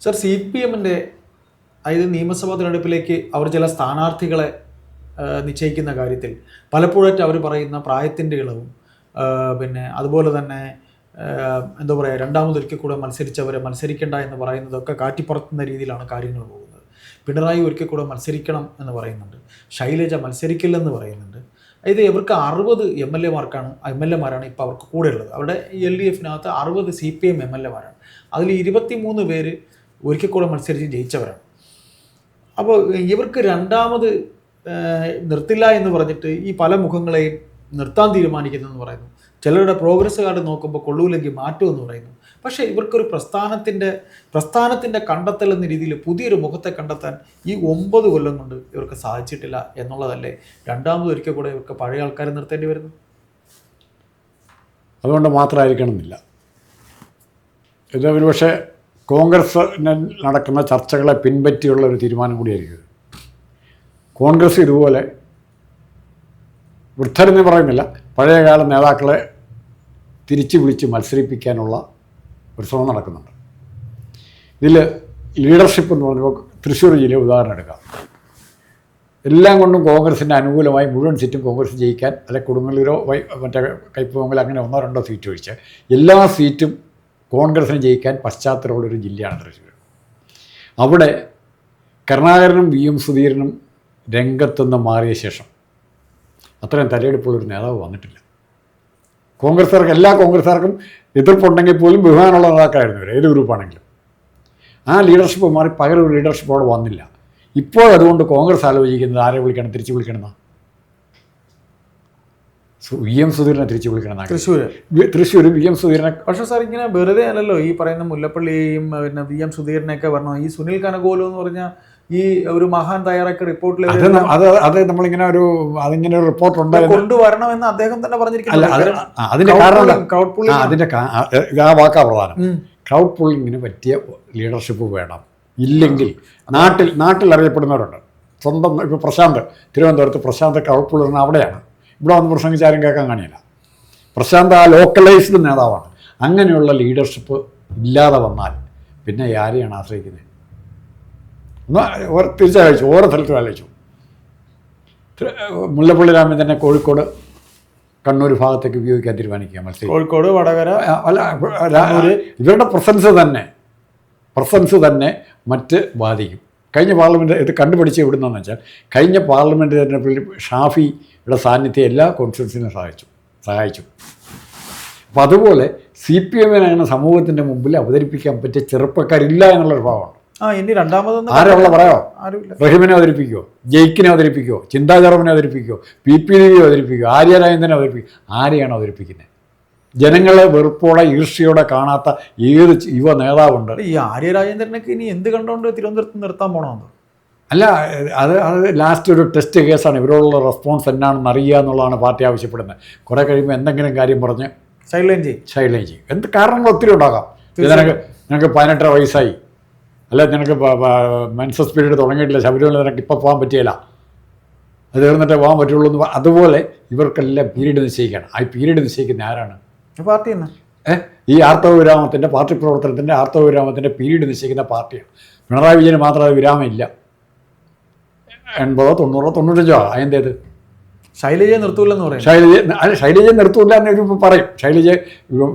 Sir C P എമ്മിന്റെ അതായത് നിയമസഭാ തിരഞ്ഞെടുപ്പിലേക്ക് അവർ ചില സ്ഥാനാർത്ഥികളെ നിശ്ചയിക്കുന്ന കാര്യത്തിൽ പലപ്പോഴായിട്ട് അവർ പറയുന്ന പ്രായത്തിന്റെ ഇളവും പിന്നെ അതുപോലെ തന്നെ എന്താ പറയുക രണ്ടാമതൊരിക്കൽ കൂടെ മത്സരിച്ചവരെ മത്സരിക്കേണ്ട എന്ന് പറയുന്നതൊക്കെ കാറ്റിപ്പുറത്തുന്ന രീതിയിലാണ് കാര്യങ്ങൾ പോകുന്നത്. പിണറായി ഒരിക്കൽ കൂടെ മത്സരിക്കണം എന്ന് പറയുന്നുണ്ട്. ശൈലജ മത്സരിക്കില്ലെന്ന് പറയുന്നുണ്ട്. അതായത് ഇവർക്ക് അറുപത് എം എൽ എമാർക്കാണ് എം എൽ എമാരാണ് ഇപ്പോൾ അവർക്ക് കൂടെ ഉള്ളത്. അവിടെ എൽ ഡി എഫിനകത്ത് അറുപത് C P M M L എമാരാണ് അതിൽ ഇരുപത്തി മൂന്ന് പേര് ഒരിക്കൽ കൂടെ മത്സരിച്ച് ജയിച്ചവരാണ്. അപ്പോൾ ഇവർക്ക് രണ്ടാമത് നിർത്തില്ല എന്ന് പറഞ്ഞിട്ട് ഈ പല മുഖങ്ങളെയും നിർത്താൻ തീരുമാനിക്കുന്നതെന്ന് പറയുന്നു. ചിലരുടെ പ്രോഗ്രസ് കാർഡ് നോക്കുമ്പോൾ കൊള്ളൂലെങ്കിൽ മാറ്റുമെന്ന് പറയുന്നു. പക്ഷേ ഇവർക്കൊരു പ്രസ്ഥാനത്തിന്റെ പ്രസ്ഥാനത്തിന്റെ കണ്ടെത്തൽ എന്ന രീതിയിൽ പുതിയൊരു മുഖത്തെ കണ്ടെത്താൻ ഈ ഒമ്പത് കൊല്ലം കൊണ്ട് ഇവർക്ക് സാധിച്ചിട്ടില്ല എന്നുള്ളതല്ലേ രണ്ടാമത് ഒരിക്കൽ കൂടെ ഇവർക്ക് പഴയ ആൾക്കാരെ നിർത്തേണ്ടി വരുന്നു? അതുകൊണ്ട് മാത്രമായിരിക്കണം എന്നില്ല ഇത് ഒരുപക്ഷെ കോൺഗ്രസ്സിന് നടക്കുന്ന ചർച്ചകളെ പിൻപറ്റിയുള്ള ഒരു തീരുമാനം കൂടിയായിരിക്കും കോൺഗ്രസ് ഇതുപോലെ വൃദ്ധരെന്ന് പറയുന്നില്ല പഴയകാല നേതാക്കളെ തിരിച്ചു വിളിച്ച് മത്സരിപ്പിക്കാനുള്ള ഒരു ശ്രമം നടക്കുന്നുണ്ട്. ഇതിൽ ലീഡർഷിപ്പ് എന്ന് പറയുമ്പോൾ തൃശ്ശൂർ ജില്ലയെ ഉദാഹരണം എടുക്കാം. എല്ലാം കൊണ്ടും കോൺഗ്രസിന്റെ അനുകൂലമായി മുഴുവൻ സീറ്റും കോൺഗ്രസ് ജയിക്കാൻ അല്ലെ കൊടുങ്ങല്ലൂരോ മറ്റേ കൈപ്പുമ്പോൾ അങ്ങനെ ഒന്നോ രണ്ടോ സീറ്റ് ഒഴിച്ച് എല്ലാ സീറ്റും കോൺഗ്രസിന് ജയിക്കാൻ പശ്ചാത്തലമുള്ളൊരു ജില്ലയാണ് തൃശ്ശൂർ. അവിടെ കരുണാകരനും വി എം സുധീരനും രംഗത്തുനിന്ന് മാറിയ ശേഷം അത്രയും തലയെടുപ്പുള്ളൊരു നേതാവ് വന്നിട്ടില്ല. കോൺഗ്രസ്സുകാർക്ക് എല്ലാ കോൺഗ്രസ്സുകാർക്കും എതിർപ്പുണ്ടെങ്കിൽ പോലും ബഹുമാനമുള്ള നേതാക്കളായിരുന്നു ഏത് ഗ്രൂപ്പാണെങ്കിലും. ആ ലീഡർഷിപ്പ് മാറി പകരം ഒരു ലീഡർഷിപ്പ് അവിടെ വന്നില്ല. ഇപ്പോൾ അതുകൊണ്ട് കോൺഗ്രസ് ആലോചിക്കുന്നത് ആരെ വിളിക്കണം തിരിച്ചു വിളിക്കണമെന്നാ? സു- വി എം സുധീരനെ തിരിച്ചു വിളിക്കണം തൃശ്ശൂർ തൃശ്ശൂർ വി എം സുധീരനെ പക്ഷെ സാർ ഇങ്ങനെ വെറുതെ അല്ലല്ലോ ഈ പറയുന്ന മുല്ലപ്പള്ളിയെയും പിന്നെ വി എം സുധീരനെയൊക്കെ പറഞ്ഞു? ഈ സുനിൽ കനകോലു എന്ന് പറഞ്ഞ ഈ ഒരു മഹാൻ തയ്യാറാക്കിയ റിപ്പോർട്ടിൽ അത് അത് നമ്മളിങ്ങനെ ഒരു അതിങ്ങനെ ഒരു റിപ്പോർട്ട് ഉണ്ടായിരുന്നു കൊണ്ടുവരണമെന്ന് അദ്ദേഹം തന്നെ പറഞ്ഞിരിക്കുന്നത് അത് അതിന്റെ? ആ, വാക്കാ പ്രധാനം. ക്രൗഡ് പുള്ളിങ്ങിന് പറ്റിയ ലീഡർഷിപ്പ് വേണം. ഇല്ലെങ്കിൽ നാട്ടിൽ നാട്ടിൽ അറിയപ്പെടുന്നവരുണ്ട്. സ്വന്തം ഇപ്പോൾ പ്രശാന്ത് തിരുവനന്തപുരത്ത് പ്രശാന്ത് ക്രൗഡ് പുള്ളിങ് അവിടെയാണ്. ഇവിടെ വന്ന് പ്രസംഗിച്ചാരും കേൾക്കാൻ കാണിയില്ല പ്രശാന്ത് ആ ലോക്കലൈസ്ഡ് നേതാവാണ്. അങ്ങനെയുള്ള ലീഡർഷിപ്പ് ഇല്ലാതെ വന്നാൽ പിന്നെ ആരെയാണ് ആശ്രയിക്കുന്നത്? ഒന്ന് തിരിച്ചയച്ചു ഓരോ സ്ഥലത്തും ആലോചിച്ചു. മുല്ലപ്പള്ളി രാമൻ തന്നെ കോഴിക്കോട് കണ്ണൂർ ഭാഗത്തേക്ക് ഉപയോഗിക്കാൻ തീരുമാനിക്കുക മത്സരം കോഴിക്കോട് വടകര അല്ല ഇവരുടെ പ്രസൻസ് തന്നെ പ്രസൻസ് തന്നെ മറ്റ് ബാധിക്കും. കഴിഞ്ഞ പാർലമെന്റ് ഇത് കണ്ടുപിടിച്ച് എവിടുന്നെന്ന് വെച്ചാൽ കഴിഞ്ഞ പാർലമെന്റ് തെരഞ്ഞെടുപ്പിൽ ഷാഫിയുടെ സാന്നിധ്യം എല്ലാ കോൺസ്റ്റിറ്റ്യൂൻസിനും സഹായിച്ചു. സഹായിച്ചു. അപ്പോൾ അതുപോലെ സി പി എമ്മിനെ അങ്ങനെ സമൂഹത്തിന്റെ മുമ്പിൽ അവതരിപ്പിക്കാൻ പറ്റിയ ചെറുപ്പക്കാരില്ല എന്നുള്ളൊരു ഭാവമാണ് ആ ഇനി രണ്ടാമതൊന്നും ആരുള്ള പറയാമോ റഹിമിനെ അവതരിപ്പിക്കുമോ ജയിക്കിനെ അവതരിപ്പിക്കുമോ ചിന്താചർമ്മനെ അവതരിപ്പിക്കുമോ പി പി ദേവിയെ അവതരിപ്പിക്കുമോ ആര്യ അവതരിപ്പിക്കും ആരെയാണ് അവതരിപ്പിക്കുന്നത് ജനങ്ങളെ വെറുപ്പോടെ ഈർഷ്യയോടെ കാണാത്ത ഏത് യുവ നേതാവുണ്ട്? ഈ ആര്യരാജേന്ദ്രനൊക്കെ ഇനി എന്ത് കണ്ടുകൊണ്ട് തിരുവനന്തപുരത്ത് നിർത്താൻ പോണമെന്ന് അല്ല അത് അത് ലാസ്റ്റ് ഒരു ടെസ്റ്റ് കേസാണ് ഇവരോടുള്ള റെസ്പോൺസ് എന്നാണെന്ന് അറിയുക എന്നുള്ളതാണ് പാർട്ടി ആവശ്യപ്പെടുന്നത്. കുറേ കഴിയുമ്പോൾ എന്തെങ്കിലും കാര്യം പറഞ്ഞ് സൈഡ് ലൈൻ ചെയ്യും. ശൈലം ചെയ്യും. എന്ത് കാരണങ്ങൾ ഒത്തിരി ഉണ്ടാകാം. നിനക്ക് നിനക്ക് പതിനെട്ടര വയസ്സായി. അല്ല നിനക്ക് മെൻസസ് പീരീഡ് തുടങ്ങിയിട്ടില്ല. ശബരിമല നിനക്ക് ഇപ്പോൾ പോകാൻ പറ്റിയില്ല. അത് തീർന്നിട്ടേ പോകാൻ പറ്റുള്ളൂ എന്ന് അതുപോലെ ഇവർക്കെല്ലാം പീരീഡ് നിശ്ചയിക്കണം. ആ പീരീഡ് നിശ്ചയിക്കുന്ന ആരാണ്? പാർട്ടി ഏഹ് ഈ ആർത്തവ വിരാമത്തിന്റെ പാർട്ടി പ്രവർത്തനത്തിന്റെ ആർത്തവ വിരാമത്തിന്റെ പീരീഡ് നിശ്ചയിക്കുന്ന പാർട്ടിയാണ്. പിണറായി വിജയന് മാത്രം അത് വിരാമമില്ല. എൺപതോ തൊണ്ണൂറോ തൊണ്ണൂറ്റഞ്ചോ അതിന്റേത് ശൈലജയെ നിർത്തൂലെന്ന് പറയും ശൈലജ അല്ല ശൈലജ നിർത്തൂല എന്ന് പറയും. ശൈലജ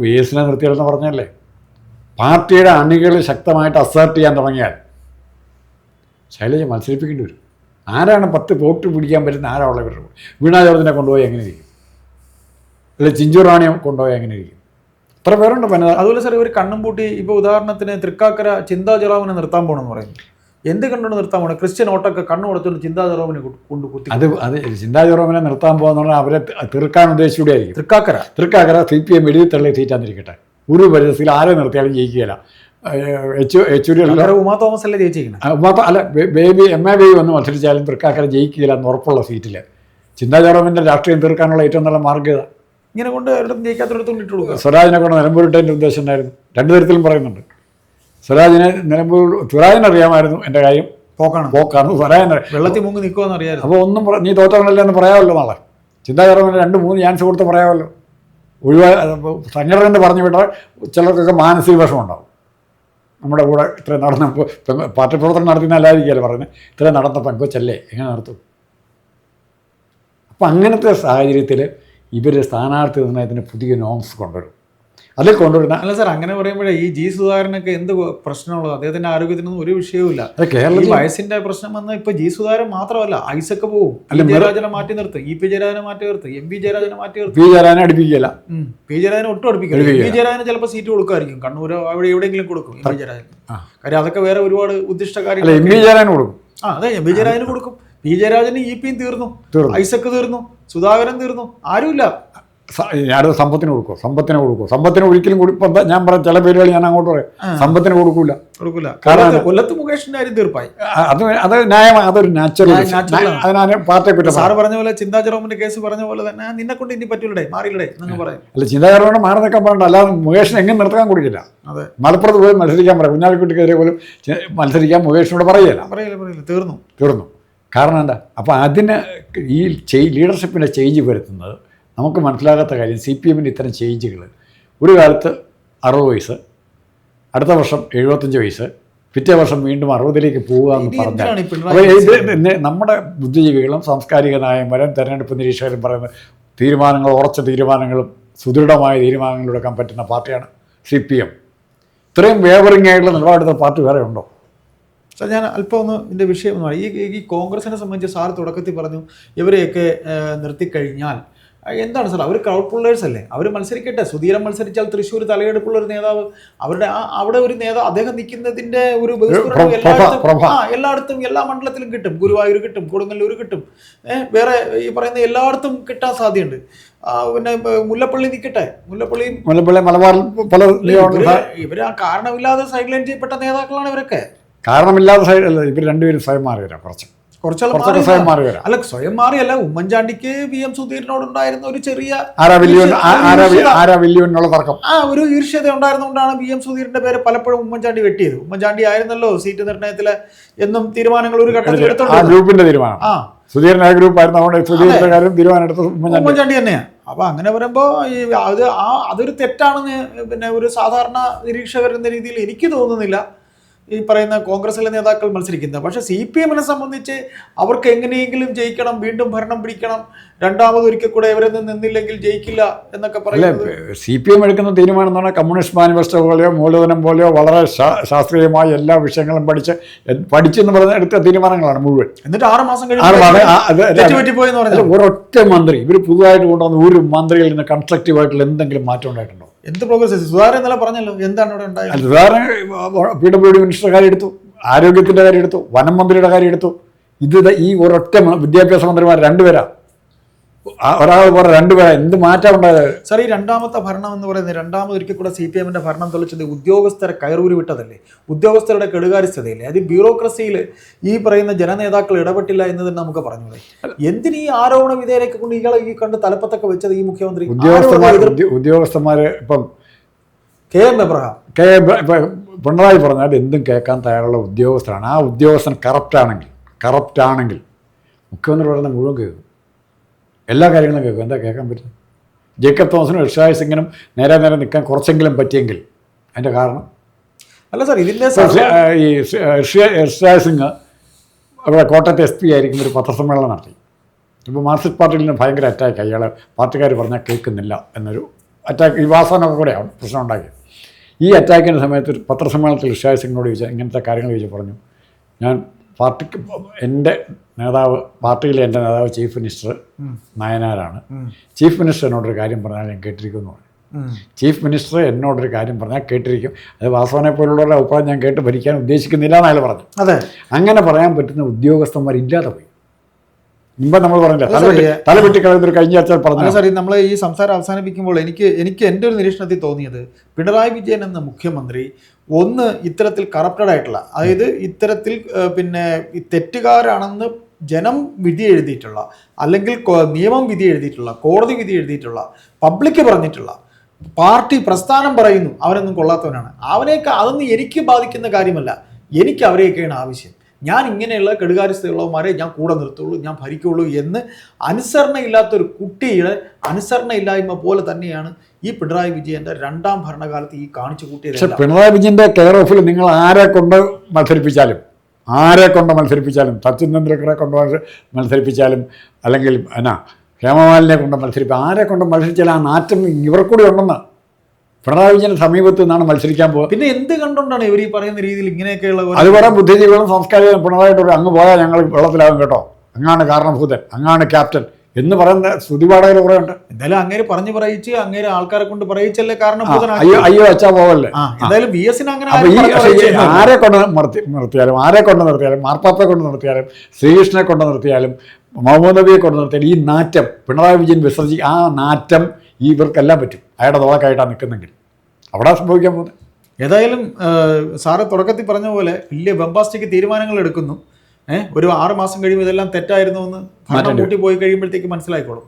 വി എസിനെ നിർത്തിയാലെന്ന് പറഞ്ഞല്ലേ? പാർട്ടിയുടെ അണികൾ ശക്തമായിട്ട് അസേർട്ട് ചെയ്യാൻ തുടങ്ങിയാൽ ശൈലജ മത്സരിപ്പിക്കേണ്ടി വരും. ആരാണ് പത്ത് വോട്ട് പിടിക്കാൻ പറ്റുന്ന ആരാ ഉള്ള ഇവരുടെ വീണ ജോർജിനെ കൊണ്ടുപോയി എങ്ങനെ ഇരിക്കും? അല്ലെ ചിഞ്ചു റാണിയെ കൊണ്ടുപോയി എങ്ങനെ ഇരിക്കും? ഇത്ര പേരുണ്ട് അതുപോലെ സാർ ഇവർ കണ്ണും പൂട്ടി ഇപ്പോൾ ഉദാഹരണത്തിന് തൃക്കാക്കര ചിന്താ ജെറാമിനെ നിർത്താൻ പോകണമെന്ന് പറയുന്നു. എന്ത് കണ്ടുകൊണ്ട് നിർത്താൻ പോകണം ക്രിസ്ത്യൻ ഓട്ടൊക്കെ കണ്ണു കൊടുത്തുകൊണ്ട് ചിന്താ ജെറോമിനെ കൊണ്ട് കുത്തി അത് അത് ചിന്താ ജോറോമിനെ നിർത്താൻ പോകുന്ന അവരെ തീർക്കാൻ ഉദ്ദേശിച്ചുകൂടെ ആയിരിക്കും Thrikkakara. Thrikkakara C P M എഴുതി തള്ളി സീറ്റാന്നിരിക്കട്ടെ ഒരു പരിസ്ഥിതിയിൽ ആരെ നിർത്തിയാലും ജയിക്കുകയില്ല. ഉമാ തോമസ് അല്ലേ ജയിച്ചിരിക്കുന്നത് ഉമാ അല്ല ബേബി എം എ ബേബി വന്ന് മത്സരിച്ചാലും തൃക്കാക്കര ജയിക്കുകയില്ല എന്ന് ഉറപ്പുള്ള സീറ്റിൽ ചിന്താചാറവിന്റെ രാഷ്ട്രീയം തീർക്കാനുള്ള ഏറ്റവും നല്ല മാർഗത ഇങ്ങനെ കൊണ്ട് ഒരിടത്തും ജയിക്കാത്തടത്തും ഇട്ട് കൊടുക്കുക. സ്വരാജിനെ കൊണ്ട് നിലമ്പൂരിട്ടതിന്റെ ഉദ്ദേശം ഉണ്ടായിരുന്നു രണ്ടു തരത്തിലും പറയുന്നുണ്ട്. സ്വരാജിനെ നിലമ്പൂർ സ്വരാജിനെ അറിയാമായിരുന്നു എന്റെ കാര്യം. പോക്കാണ്. പോക്കാണ്. സ്വരാജിനെ വെള്ളത്തിൽ മുങ്ങി നിൽക്കുമെന്ന് അറിയാമായിരുന്നു. അപ്പോൾ ഒന്നും നീ തോറ്റവനല്ലേ എന്ന് പറയാമല്ലോ നാളെ. ചിന്താകരമെന്ന് രണ്ട് മൂന്ന് ചാൻസ് കൊടുത്ത് പറയാമല്ലോ. ഒഴിവാ സംഘടന പറഞ്ഞു വിട്ടാൽ ചിലർക്കൊക്കെ മാനസിക വിഷമം ഉണ്ടാവും. നമ്മുടെ കൂടെ ഇത്രയും നടന്ന പാർട്ടി പ്രവർത്തനം നടത്തുന്ന അല്ലായിരിക്കുമല്ലോ പറയുന്നത്. ഇത്രയും നടന്ന പെങ്കൊച്ചല്ലേ എങ്ങനെ നടത്തും? അപ്പം അങ്ങനത്തെ സാഹചര്യത്തിൽ ഇവർ സ്ഥാനാർത്ഥി നിർണയത്തിന് പുതിയ നോംസ് കൊണ്ടുവരും. അതിൽ കൊണ്ടുവരുന്ന? അല്ല സാർ അങ്ങനെ പറയുമ്പോഴേ ഈ ജി സുധാകരനൊക്കെ എന്ത് പ്രശ്നമുള്ളത്? അദ്ദേഹത്തിന്റെ ആരോഗ്യത്തിനൊന്നും ഒരു വിഷയവുമില്ല. കേരളത്തിൽ വയസ്സിന്റെ പ്രശ്നം വന്ന ഇപ്പൊ ജി സുധാകരൻ മാത്രമല്ല ഐസക്ക് പോവും. ജയരാജനെ മാറ്റി നിർത്ത് ഇ പി ജയരാജനെ മാറ്റി നിർത്ത് എം പി ജയരാജനെ മാറ്റി നിർത്തും. പി ജയരാജനെ അടുപ്പിക്കില്ല പി ജയരാജനെ ഒട്ടും അടുപ്പിക്കില്ല. പി ജയരാജന് ചിലപ്പോൾ സീറ്റ് കൊടുക്കുമായിരിക്കും. കണ്ണൂരോ അവിടെ എവിടെയെങ്കിലും കൊടുക്കും എം പി ജയരാജൻ. കാര്യം അതൊക്കെ വേറെ ഒരുപാട് ഉദ്ദിഷ്ട കാര്യങ്ങൾ എം പി ജയരാജന് കൊടുക്കും. ആ അതെ എം പി ജയരാജന് കൊടുക്കും. പി ജയരാജന് ഇ പിയും തീർന്നു. ഐസക്ക് തീർന്നു. സുധാകരൻ തീർന്നു. ആരുമില്ല. ഞാനത് സമ്പത്തിന് കൊടുക്കും സമ്പത്തിന് കൊടുക്കും സമ്പത്തിന് ഒരിക്കലും കൂടി ഇപ്പം എന്താ ഞാൻ പറയാം ചില പേരുകൾ ഞാൻ അങ്ങോട്ട് പറയാം. സമ്പത്തിന് കൊടുക്കൂല. കാരണം- കൊല്ലത്ത് മുകേഷിന്റെ കാര്യം തീർപ്പായി. അത് അത് ന്യായമാണ് അതൊരു നാച്ചുറൽ. അതിനാണ് പാർട്ടിയെ കുറ്റം സാറ് പറഞ്ഞ പോലെ ചിന്താ ജെറോമിന്റെ കേസ് പറഞ്ഞ പോലെ തന്നെ നിന്നെ കൊണ്ട് ഇനി പറ്റൂലേ മാറിയില്ലേ പറയും. അല്ല ചിന്താകരനോട് മാറി നിൽക്കാൻ പറയണ്ട അല്ലാതെ മുകേഷിനെ എങ്ങനെ നിർത്താൻ കൊടുക്കില്ല. അതെ. മലപ്പുറത്ത് പോയി മത്സരിക്കാൻ പറയാം. കുഞ്ഞാലിക്കുട്ടിക്കെതിരെ പോലും മത്സരിക്കാൻ മുകേഷിനോട് പറയല പറയില്ല പറയില്ല. തീർന്നു. തീർന്നു. കാരണം എന്താ? അപ്പൊ അതിന് ഈ ലീഡർഷിപ്പിന്റെ ലീഡർഷിപ്പിന്റെ ചേഞ്ച് വരുത്തുന്നത് നമുക്ക് മനസ്സിലാകാത്ത കാര്യം സി പി എമ്മിന്റെ ഇത്തരം ചേഞ്ചുകൾ ഒരു കാലത്ത് അറുപത് വയസ്സ് അടുത്ത വർഷം എഴുപത്തഞ്ച് വയസ്സ് പിറ്റേ വർഷം വീണ്ടും അറുപതിലേക്ക് പോവുക എന്ന് പറഞ്ഞാൽ അപ്പോൾ ഇത് നമ്മുടെ ബുദ്ധിജീവികളും സാംസ്കാരിക നയന്മാരും തെരഞ്ഞെടുപ്പ് നിരീക്ഷകരും പറയുന്ന തീരുമാനങ്ങൾ ഉറച്ച തീരുമാനങ്ങളും സുദൃഢമായ തീരുമാനങ്ങൾ എടുക്കാൻ പറ്റുന്ന പാർട്ടിയാണ് സി പി എം ഇത്രയും വേവറിംഗ് ആയിട്ടുള്ള നിലപാടെടുത്ത പാർട്ടി വേറെ ഉണ്ടോ? സാർ ഞാൻ അല്പം ഒന്ന് ഇതിന്റെ വിഷയം ഈ ഈ കോൺഗ്രസിനെ സംബന്ധിച്ച് സാർ തുടക്കത്തിൽ പറഞ്ഞു ഇവരെയൊക്കെ നിർത്തിക്കഴിഞ്ഞാൽ എന്താണ് സാർ? അവർ ക്രൗഡ് പുള്ളേഴ്സ് അല്ലേ? അവർ മത്സരിക്കട്ടെ. സുധീരൻ മത്സരിച്ചാൽ തൃശ്ശൂർ തലയെടുപ്പുള്ള ഒരു നേതാവ് അവരുടെ ആ അവിടെ ഒരു നേതാവ് അദ്ദേഹം നിൽക്കുന്നതിന്റെ ഒരു എല്ലായിടത്തും. ആ എല്ലായിടത്തും എല്ലാ മണ്ഡലത്തിലും കിട്ടും. ഗുരുവായൂർ കിട്ടും കൊടുങ്ങല്ലൂർ കിട്ടും. വേറെ ഈ പറയുന്ന എല്ലായിടത്തും കിട്ടാൻ സാധ്യതയുണ്ട്. പിന്നെ മുല്ലപ്പള്ളി നിൽക്കട്ടെ. മുല്ലപ്പള്ളി മുല്ലപ്പള്ളി മലബാർ പല ഇവർ ആ കാരണമില്ലാതെ സൈഡ് ലൈൻ ചെയ്യപ്പെട്ട നേതാക്കളാണ് ഇവരൊക്കെ. കാരണമില്ലാതെ സൈഡ് അല്ല ഇവർ രണ്ടുപേരും സ്വയം മാറി വരാം കുറച്ച്. കുറച്ചാൾ കുറച്ചൊക്കെ സ്വയം മാറി വരാം. അല്ല സ്വയം മാറിയല്ല ഉമ്മൻചാണ്ടിക്ക് വി എം സുധീരനോടുണ്ടായിരുന്ന ഒരു ചെറിയ തർക്കം? ആ ഒരു ഈർഷ്യത ഉണ്ടായിരുന്നുകൊണ്ടാണ് വി എം സുധീരന്റെ പേര് പലപ്പോഴും ഉമ്മൻചാണ്ടി വെട്ടിയത്. ഉമ്മൻചാണ്ടി ആയിരുന്നല്ലോ സീറ്റ് നിർണയത്തിൽ എന്നും തീരുമാനങ്ങൾ ഒരു ഘട്ടത്തിൽ എടുത്തോണ്ട് ഗ്രൂപ്പിന്റെ തീരുമാനം. ആ. സുധീരൻ ആ ഗ്രൂപ്പ് ആയിരുന്നു അതുകൊണ്ട് സുധീരന്റെ കാര്യം തീരുമാനം എടുത്തത് ഉമ്മൻചാണ്ടി തന്നെയാണ്. തന്നെയാ അപ്പൊ അങ്ങനെ വരുമ്പോൾ ഈ അത് ആ അതൊരു തെറ്റാണെന്ന് പിന്നെ ഒരു സാധാരണ നിരീക്ഷകർ എന്ന രീതിയിൽ എനിക്ക് തോന്നുന്നില്ല. ഈ പറയുന്ന കോൺഗ്രസിലെ നേതാക്കൾ മത്സരിക്കുന്നത്. പക്ഷെ സി പി എമ്മിനെ സംബന്ധിച്ച് അവർക്ക് എങ്ങനെയെങ്കിലും ജയിക്കണം വീണ്ടും ഭരണം പിടിക്കണം രണ്ടാമത് ഒരിക്കൽ കൂടെ ഇവരെ നിന്നില്ലെങ്കിൽ ജയിക്കില്ല എന്നൊക്കെ പറയുന്നത് സി പി എം എടുക്കുന്ന തീരുമാനം എന്ന് പറഞ്ഞാൽ കമ്മ്യൂണിസ്റ്റ് മാനിഫെസ്റ്റോ പോലെയോ മൂലധനം പോലെയോ വളരെ ശാസ്ത്രീയമായ എല്ലാ വിഷയങ്ങളും പഠിച്ച് പഠിച്ചെന്ന് പറഞ്ഞ എടുത്ത തീരുമാനങ്ങളാണ് മുഴുവൻ. എന്നിട്ട് ആറ് മാസം കഴിഞ്ഞു ഒരൊറ്റ മന്ത്രി ഇവർ പുതുതായിട്ട് കൊണ്ടുവന്ന ഒരു മന്ത്രിയിൽ നിന്ന് കൺസ്ട്രക്റ്റീവ് ആയിട്ടുള്ള എന്തെങ്കിലും മാറ്റം ഉണ്ടായിട്ടുണ്ടോ? എന്ത് പ്രോഗ്രസ് സുധാകരൻ എന്നല്ല പറഞ്ഞല്ലോ എന്താണ് ഇവിടെ ഉണ്ടായത്? സുധാകരൻ പി ഡബ്ല്യു ഡി മിനിസ്റ്ററുടെ കാര്യം എടുത്തു ആരോഗ്യത്തിന്റെ കാര്യം എടുത്തു വനം മന്ത്രിയുടെ കാര്യം എടുത്തു. ഇത് ഈ ഒരൊറ്റ വിദ്യാഭ്യാസ മന്ത്രിമാർ രണ്ടുപേരാണ് ഒരാൾ പോലെ രണ്ടുപേരാ എന്ത് മാറ്റം ഉണ്ടായത് സാർ ഈ രണ്ടാമത്തെ ഭരണം എന്ന് പറയുന്നത് രണ്ടാമത് ഒരിക്കൽ കൂടെ സി പി എമ്മിന്റെ ഭരണം തെളിച്ചത് ഉദ്യോഗസ്ഥരെ കയറൂരി വിട്ടതല്ലേ? ഉദ്യോഗസ്ഥരുടെ കെടുകാര്യസ്ഥതയില്ലേ? അത് ബ്യൂറോക്രസിയിൽ ഈ പറയുന്ന ജനനേതാക്കൾ ഇടപെട്ടില്ല എന്ന് തന്നെ നമുക്ക് പറഞ്ഞൂടെ എന്തിന് ഈ ആരോപണ വിധേയരൊക്കെ കൊണ്ട് ഇയാളെ ഈ കണ്ട് തലപ്പത്തൊക്കെ വെച്ചത് ഈ മുഖ്യമന്ത്രി? ഉദ്യോഗസ്ഥന്മാർ ഉദ്യോഗസ്ഥന്മാർ ഇപ്പം K M Abraham. K Pinarayi പറഞ്ഞാൽ എന്തും കേൾക്കാൻ തയ്യാറുള്ള ഉദ്യോഗസ്ഥരാണ് ആ ഉദ്യോഗസ്ഥൻ കറപ്റ്റ് ആണെങ്കിൽ കറപ്റ്റ് ആണെങ്കിൽ മുഖ്യമന്ത്രി പറയുന്ന മുഴുവൻ കേൾക്കും. എല്ലാ കാര്യങ്ങളും കേൾക്കും. എന്താ കേൾക്കാൻ പറ്റും ജേക്കബ് തോമസിനും ഋഷായ സിംഗിനും നേരെ നേരെ നിൽക്കാൻ കുറച്ചെങ്കിലും പറ്റിയെങ്കിൽ അതിന്റെ കാരണം? അല്ല സാർ ഇതിന്റെ ഈ ഋഷായ സിംഗ് അവിടെ കോട്ടയത്ത് എസ് പി ആയിരിക്കും ഒരു പത്രസമ്മേളനം നടത്തി. ഇപ്പോൾ മാർക്സിസ്റ്റ് പാർട്ടിയിൽ നിന്ന് ഭയങ്കര അറ്റാക്ക് അയാൾ പാർട്ടിക്കാർ പറഞ്ഞാൽ കേൾക്കുന്നില്ല എന്നൊരു അറ്റാക്ക് ഈ വാസനൊക്കെ കൂടെയാണ് പ്രശ്നം ഉണ്ടാക്കിയത്. ഈ അറ്റാക്കിന്റെ സമയത്ത് ഒരു പത്രസമ്മേളനത്തിൽ ഋഷായ സിംഗിനോട് ചോദിച്ചാൽ ഇങ്ങനത്തെ കാര്യങ്ങൾ ചോദിച്ചു പറഞ്ഞു. ഞാൻ പാർട്ടിക്ക് എന്റെ നേതാവ് പാർട്ടിയിലെ എന്റെ നേതാവ് ചീഫ് മിനിസ്റ്റർ നായനാരാണ്. ചീഫ് മിനിസ്റ്റർ എന്നോടൊരു കാര്യം പറഞ്ഞാൽ ഞാൻ കേട്ടിരിക്കുന്നു. ചീഫ് മിനിസ്റ്റർ എന്നോടൊരു കാര്യം പറഞ്ഞാൽ കേട്ടിരിക്കും അത് വാസവനെ പോലുള്ളവരുടെ അഭിപ്രായം ഞാൻ കേട്ട് ഭരിക്കാൻ ഉദ്ദേശിക്കുന്നില്ല എന്ന് അയാൾ പറഞ്ഞു അതെ അങ്ങനെ പറയാൻ പറ്റുന്ന ഉദ്യോഗസ്ഥന്മാർ ഇല്ലാതെ പോയി മുമ്പ് നമ്മൾ പറഞ്ഞില്ല അത് തലവെട്ടി ശരിയാ. തലവെട്ടി കളയുന്നൊരു കഴിഞ്ഞ ആഴ്ച പറഞ്ഞു സാറി നമ്മൾ ഈ സംസാരം അവസാനിപ്പിക്കുമ്പോൾ എനിക്ക് എനിക്ക് എന്റെ ഒരു നിരീക്ഷണത്തിൽ തോന്നിയത് പിണറായി വിജയൻ എന്ന മുഖ്യമന്ത്രി ഒന്ന് ഇത്തരത്തിൽ കറപ്റ്റഡ് ആയിട്ടുള്ള അതായത് ഇത്തരത്തിൽ പിന്നെ തെറ്റുകാരാണെന്ന് ജനം വിധി എഴുതിയിട്ടുള്ള അല്ലെങ്കിൽ നിയമം വിധി എഴുതിയിട്ടുള്ള കോടതി വിധി എഴുതിയിട്ടുള്ള പബ്ലിക് പറഞ്ഞിട്ടുള്ള പാർട്ടി പ്രസ്ഥാനം പറയുന്നു അവനൊന്നും കൊള്ളാത്തവനാണ്. അവനെയൊക്കെ അതൊന്നും എനിക്ക് ബാധിക്കുന്ന കാര്യമല്ല. എനിക്ക് അവരെയൊക്കെയാണ് ആവശ്യം. ഞാൻ ഇങ്ങനെയുള്ള കെടുകാര്യസ്ഥയുള്ളവന്മാരെ ഞാൻ കൂടെ നിർത്തുള്ളൂ ഞാൻ ഭരിക്കുള്ളൂ എന്ന് അനുസരണയില്ലാത്തൊരു കുട്ടിയുടെ അനുസരണയില്ലായ്മ പോലെ തന്നെയാണ് ഈ പിണറായി വിജയന്റെ രണ്ടാം ഭരണകാലത്ത് ഈ കാണിച്ചു പക്ഷെ പിണറായി വിജയന്റെ കെയർ ഓഫിൽ നിങ്ങൾ ആരെ കൊണ്ട് മത്സരിപ്പിച്ചാലും ആരെ കൊണ്ട് മത്സരിപ്പിച്ചാലും സച്ചിൻ തെണ്ടുൽക്കറെ കൊണ്ട് മത്സരിപ്പിച്ചാലും അല്ലെങ്കിൽ എന്നാ ഹേമമാലിനെ കൊണ്ട് മത്സരിപ്പിക്കുക ആരെ കൊണ്ട് മത്സരിച്ചാലും ആ നാറ്റം ഇവർക്കൂടി ഉണ്ടെന്ന് പിണറായി വിജയൻ സമീപത്ത് നിന്നാണ് മത്സരിക്കാൻ പോകുക പിന്നെ എന്ത് കണ്ടുകൊണ്ടാണ് ഇവർ ഈ പറയുന്ന രീതിയിൽ ഇങ്ങനെയൊക്കെയുള്ള അത് കുറേ ബുദ്ധിജീവികളും സംസ്കാരികളും പിണറായിട്ട് അങ്ങ് പോയാൽ ഞങ്ങൾ വെള്ളത്തിലാകും കേട്ടോ. അങ്ങാണ് കാരണഭൂതൻ അങ്ങാണ് ക്യാപ്റ്റൻ. എന്ന് പറയുന്ന സ്തുതിപാഠകർ കുറെ ഉണ്ട്. എന്തായാലും അങ്ങനെ പറഞ്ഞു പറയിച്ച് അങ്ങനെ ആൾക്കാരെ കൊണ്ട് പറയിച്ചല്ലേ കാരണം അയ്യോ അയ്യോ അച്ഛാ പോവല്ലേ? എന്തായാലും എസിന് അങ്ങനെ ആരും കൊണ്ട് നിർത്തി നിർത്തിയാലും ആരെ കൊണ്ട് നിർത്തിയാലും മാർപ്പാപ്പയെ കൊണ്ട് നിർത്തിയാലും ശ്രീകൃഷ്ണനെ കൊണ്ട് നിർത്തിയാലും മുഹമ്മദ് നബിയെ കൊണ്ട് നിർത്തിയാലും ഈ നാറ്റം പിണറായി വിജയൻ വിസർജി ആ നാറ്റം ഈ ഇവർക്കെല്ലാം പറ്റും. അയാളുടെ തോളക്കായിട്ടാണ് നിൽക്കുന്നെങ്കിൽ അവിടെ സംഭവിക്കാൻ പോകുന്നത്. ഏതായാലും സാറ് തുടക്കത്തിൽ പറഞ്ഞ പോലെ വലിയ ബംബാസ്റ്റിക് തീരുമാനങ്ങൾ എടുക്കുന്നു. ഏഹ് ഒരു ആറ് മാസം കഴിയുമ്പോൾ ഇതെല്ലാം തെറ്റായിരുന്നു എന്ന് കൂട്ടി പോയി കഴിയുമ്പോഴത്തേക്ക് മനസ്സിലായിക്കോളും.